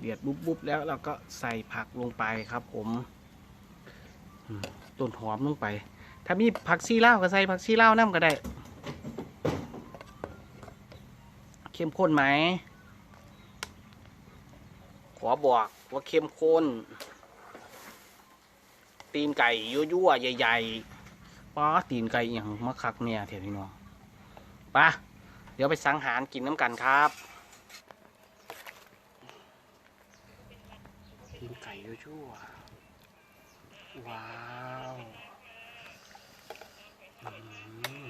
เดือดบุบบุบแล้วเราก็ใส่ผักลงไปครับ ผมต้นหอมลงไป ถ้ามีผักชีลาวก็ใส่ผักชีลาวน้ำก็ได้ เข้มข้นไหม ขอบอกว่าเข้มข้น ตีนไก่ยั่วๆใหญ่ๆป้าตีนไก่อย่างมะคักเนี่ยเถอะพี่น้องปะเดี๋ยวไปสังหารกินน้ำกันครับ ตีนไก่ยั่วๆว้าวอืม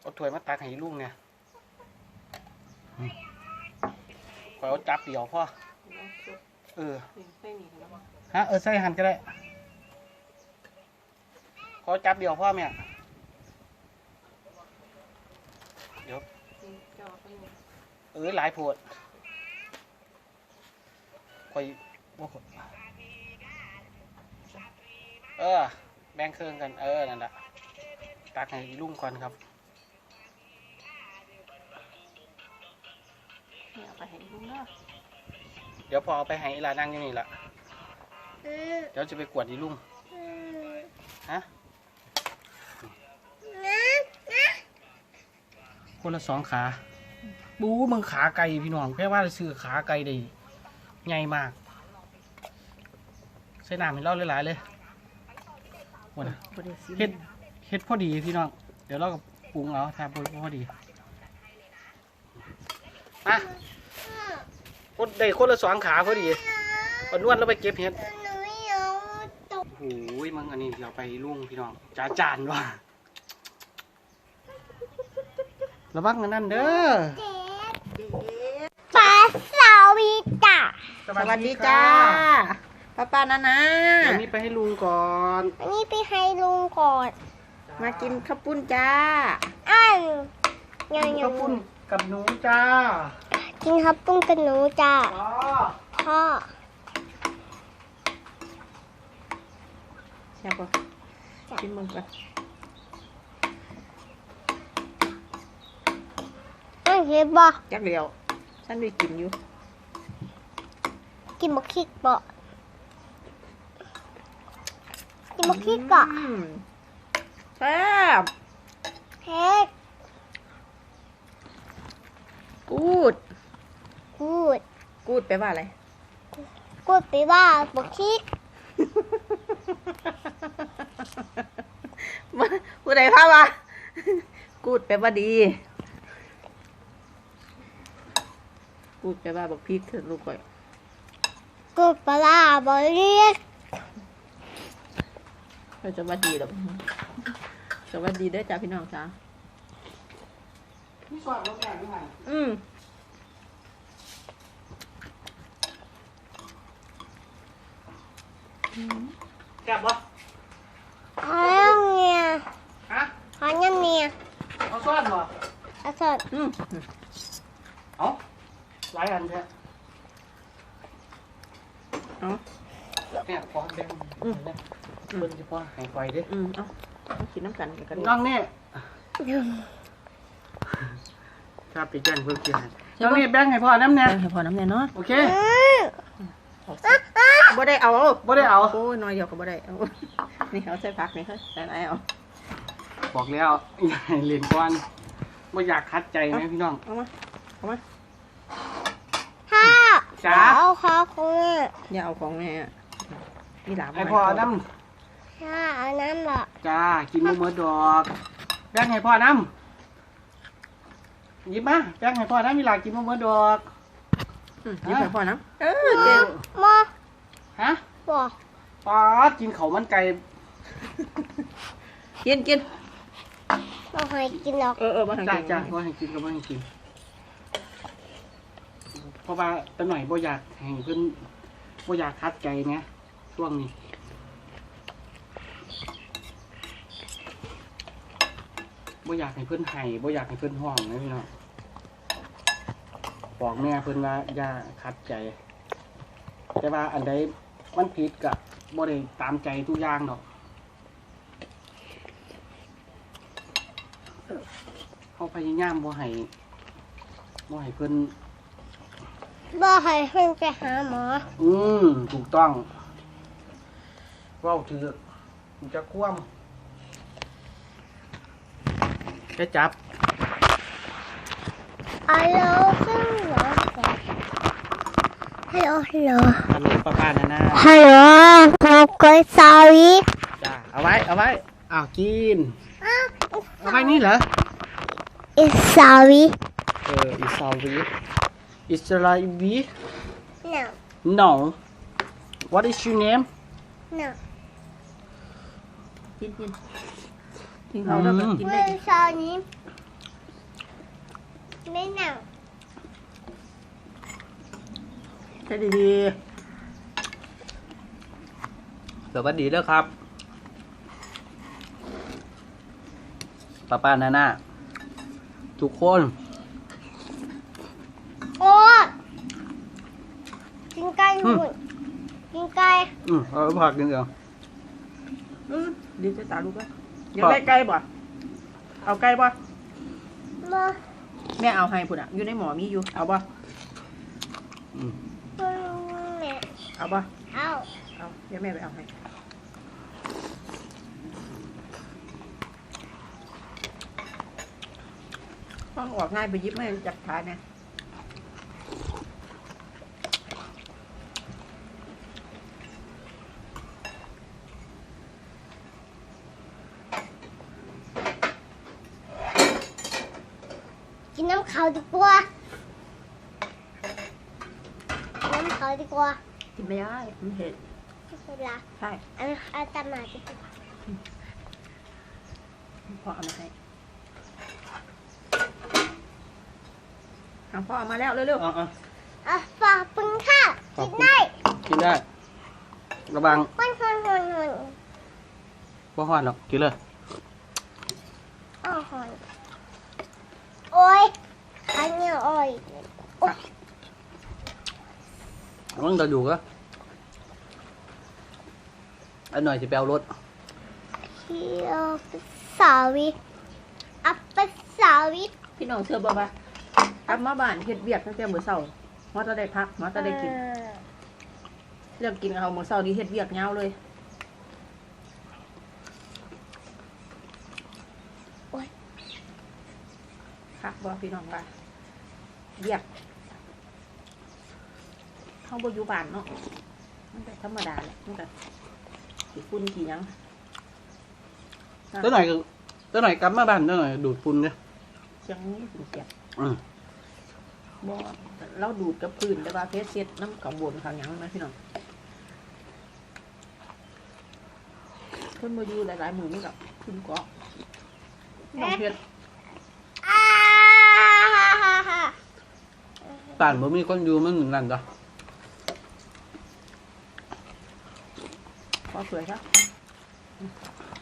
เอาถ้วยมาตักให้ลุงเนี่ยอืมขอยเอาจับเดียวพ่อ เออ ฮะ เออ ใส่หันก็ได้ขอจับเดียวพ่อแม่เดี๋ยวเออหลายโพดคอยว่าข้อยเออ แบ่งเครื่องกัน เออ นั่นแหละตักให้ลุงก่อนครับเอาไปให้ลุงเนาะเดี๋ยวพอเอาไปให้อีหลานั่งอยู่นี่ละเดี๋ยวจะไปกวดอีลุง ฮะ คนละสองขาบูมึงขาไก่พี่น้องแค่ว่าซื้อขาไก่ได้ใหญ่มาก ใส่น้ำให้เราหลายๆเลยวันน่ะบ่ได้สิเฮ็ดเฮ็ดพอดีพี่น้อง เดี๋ยวเราก็ปรุงเอาถ้าพอพอดีอะคนได้คนละสองขาพอดีเอานวดแล้วไปเก็บเห็ดโอ้ยมึงอันนี้เดี๋ยวไปลุงพี่น้องจ้าจานว่ะ ระวังกันนั่นเด้อปลาสาวิตาสวัสดีจ้าป้าป้านานาเดี๋ยวนี้ไปให้ลุงก่อนอันนี้ไปให้ลุงก่อน มากินข้าวปุ้นจ้าอ้าวยังยัข้างวปุ้นกับหนูจ้า กินครับปุ้งกับหนูจ้าอ๋อพ่อแซ่บปะกินมึงก่อน เห็นบ่จักเดียวฉันได้กินอยู่ กินบักคิกบ่กินบักคิกบ่อืมแซ่บเฮ็ดกูด กูด กูดแปลว่าอะไร กูดไปว่าบักคิกผู้ใดพาว่ากูดแปลว่าดี กูดแปลว่าบักพริกเถอะลูกก่อยกูดปลาร้าบ่เรียกเราจะว่าดีหรอกสวัสดีเด้อจ้าพี่น้องจ้าพี่สอดรถแม่ไม่ไหวอืมแซ่บปะเอาแล้วเนี่ยฮะเอายังเนี่ยเอาซอสบ่เอาสดอืมเอา หลายอันแท้เอาเนี่ยพอแบ่งอืมเนี่ยเบิ่งสิพอให้ไฟเด้อืมเอาเอากินน้ำกันกันน้องนี่ครับไปแจ้งเพิ่มเกียรติน้องนี่แบ่งให้พ่อน้ำแม่เนี่ยให้พอน้ำแน่เนาะโอเคบ่ได้เอาบ่ได้เอาโอ้ยน้อยเดียวก็บ่ได้เอานี่เอาใส่ผักนี่เฮ้ยใส่ไหนเอาบอกแล้วอย่าให้เล่นก่อนบ่อยากคัดใจไหมพี่น้อง เอามาเอามาพ่อ จ๋าเอาขอคุณอย่าเอาของแม่อะนี่หลาบให้พ่อน้พ่อเอาน้ำบ่ำจ้ากินมะเมือดอกแบ่งให้พ่อน้ำหยิบมาแบ่งให้พ่อน้ำมีหลายกินมะเมือดอกอืมหยิบให้พ่อน้ำเออเก่งมอฮะบ่ป๊าดกินเขาวมันไก่กินกินบ่ให้กินหรอก เออเออมาทางจ้าเก่งจ้าว่าให้กินก็ว่าให้กินเพ ราะว่าตะหน่อยบ่อยากให้เพิ่นบ่อยากคัดใจไงช่วงนี้บ่อยากให้เพิ่นให้บ่อยากให้เพิ่นห้องนะพี่น้องบอกแม่เพิ่นว่าอย่าคัดใจ แต่ว่าอันใดมันผิดกับบ่ได้ตามใจทุกอย่างดอกเขาพยายามบ่ให้บ่ให้เพิ่น บ่ให้เพิ่นไปหาหมอ อืมถูกต้องเว้าถือมันจะคว่ำจะจับ ฮัลโหลซึ่งหรอฮัลโหลฮัลโหลอันนี้ป้าป้านานาฮัลโหลผมก็สาวิจ้าเอาไว้เอาไว้อ้าวกิน อ้าวเอาไว้นี่เหรอ อิสาวิเอออิสาวี อิสราอีวี no no what is your name no กินกินกินเขาแล้วก็กินเมื่ได้อเช้านี้ไม่หนาวใช่ดีสวัสดีแล้วครับป้าป้านานาทุกคน โอ้กิน ไก่หมุนกินไก่อืมเอาผักกินเดียวๆอืมดีใส่ตาลูกก็อยากได้ไก่บ่เอาไก่บ่มาแม่เอาให้พุ่นอะอยู่ในหมอมีอยู่เอาบ่อืมแม่เอาบ่เอาเอาเดี๋ยวแม่ไปเอาให้ต้องออกง่ายไปหยิบแม่จับทายเนี่ย กินน้ำขาวดีกว่ากินน้ำขาวดีกว่ากินไม่ได้มันเผ็ดเวลาใช่เอาเอาตามมาดีกว่าพ่อเอามาให้เอาพ่อเอามาแล้วเร็วเอาเอาอะฝากปึงค่ะขอบกินคุณได้กินได้ ระวังมันคนคนคนบ่ฮอดหรอกกินเลย อ้อหอนโอ้ย อันเนี้ยโอ้ยมันจะอยู่ก็อันหน่อยจะไปเอารถเที่ยวสาวิอัปปะสาวิๆพี่น้องเชื่อบ่ปะกลับมาบ้านเฮ็ดเวียกตั้งแต่มื้อเช้าหมอจะได้พักหมอจะได้กินเออเรื่องกินเอามื้อเช้านี้เฮ็ดเวียกยาวเลยคักบ่พี่น้องว่า เรียกเขาบ่อยู่บ้านเนาะมันก็ธรรมดาแหละมันก็ขี้ฝุ่นขี้หยังเจ้าหน่อยก็เจ้าหน่อยกลับมาบ้านเจ้าหน่อยดูดฝุ่นเนี่ยเสียงนี้ฝุ่นเสียบอืมบ่เราดูดกับพื้นแต่ว่าเพชรเช็ดน้ำกับวนข้างหยังนะพี่น้องเพิ่นบ่อยู่หลายๆมื้อนี่กับคุณก็น้องเพชร อ่าฮ่าฮ่าฮ่า บ้านบ่มีคนอยู่มันเหมือนกันจ้ะพอสวยครับ